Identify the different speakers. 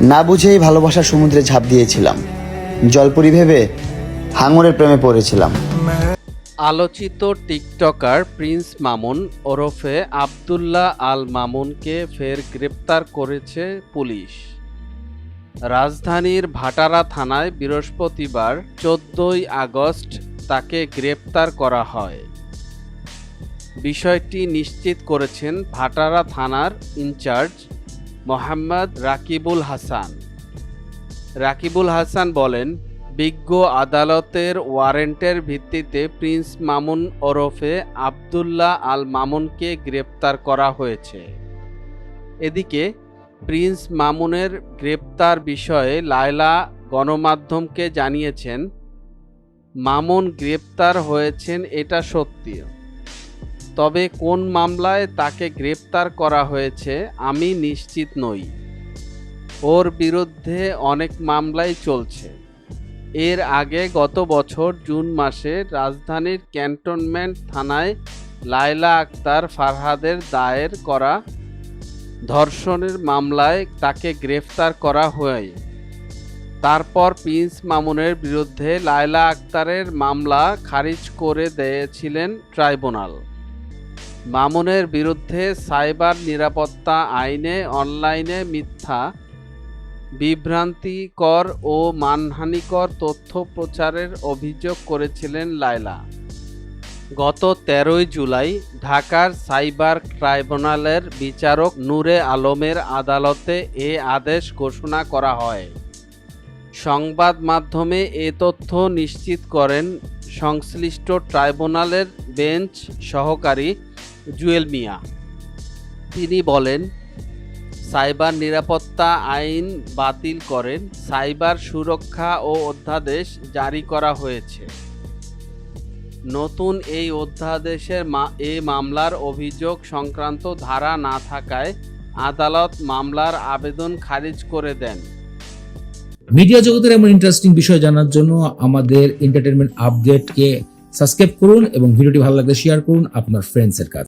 Speaker 1: না বুঝেই ভালোবাসার সমুদ্রে ঝাঁপ দিয়েছিলাম। জলপুরি ভেবে হাঙরের প্রেমে পড়েছিলাম।
Speaker 2: আলোচিত টিকটকার প্রিন্স মামুন ওরফে আবদুল্লাহ আল মামুনকে ফের গ্রেপ্তার করেছে পুলিশ। রাজধানীর ভাটারা থানায় বৃহস্পতিবার চোদ্দই আগস্ট তাকে গ্রেপ্তার করা হয়। বিষয়টি নিশ্চিত করেছেন ভাটারা থানার ইনচার্জ মোহাম্মদ রাকিবুল হাসান। রাকিবুল হাসান বলেন, বিজ্ঞ আদালতের ওয়ারেন্টের ভিত্তিতে প্রিন্স মামুন ওরফে আবদুল্লাহ আল মামুনকে গ্রেপ্তার করা হয়েছে। এদিকে, প্রিন্স মামুনের গ্রেপ্তার বিষয়ে লায়লা গণমাধ্যমকে জানিয়েছেন, মামুন গ্রেপ্তার হয়েছেন, এটা সত্যি। তবে কোন মামলায় তাকে গ্রেপ্তার করা হয়েছে আমি নিশ্চিত নই। ওর বিরুদ্ধে অনেক মামলাই চলছে। এর আগে গত বছর জুন মাসে রাজধানীর ক্যান্টনমেন্ট থানায় লায়লা আক্তার ফারহাদের দায়ের করা ধর্ষণের মামলায় তাকে গ্রেফতার করা হয়। তারপর প্রিন্স মামুনের বিরুদ্ধে লায়লা আক্তারের মামলা খারিজ করে দিয়েছিলেন ট্রাইব্যুনাল। মামুনের বিরুদ্ধে সাইবার নিরাপত্তা আইনে, অনলাইনে মিথ্যা, বিভ্রান্তিকর ও মানহানিকর তথ্য প্রচারের অভিযোগ করেছিলেন লায়লা। গত তেরোই জুলাই ঢাকার সাইবার ট্রাইব্যুনালের বিচারক নূরে আলমের আদালতে এ আদেশ ঘোষণা করা হয়। সংবাদ মাধ্যমে এ তথ্য নিশ্চিত করেন সংশ্লিষ্ট ট্রাইব্যুনালের বেঞ্চ সহকারী জুয়েল মিয়া। তিনি বলেন, সাইবার নিরাপত্তা আইন বাতিল করেন। সাইবার সুরক্ষা ও অধ্যাদেশ জারি করা হয়েছে। নতুন এই অধ্যাদেশের এ মামলার অভিযোগ সংক্রান্ত ধারা না থাকায় আদালত মামলার আবেদন খারিজ করে দেন।
Speaker 3: মিডিয়া জগতের এমন ইন্টারেস্টিং বিষয় জানার জন্য আমাদের এন্টারটেনমেন্ট আপডেটকে সাবস্ক্রাইব করুন এবং ভিডিওটি ভালো লাগলে শেয়ার করুন আপনার ফ্রেন্ডসের কাছে।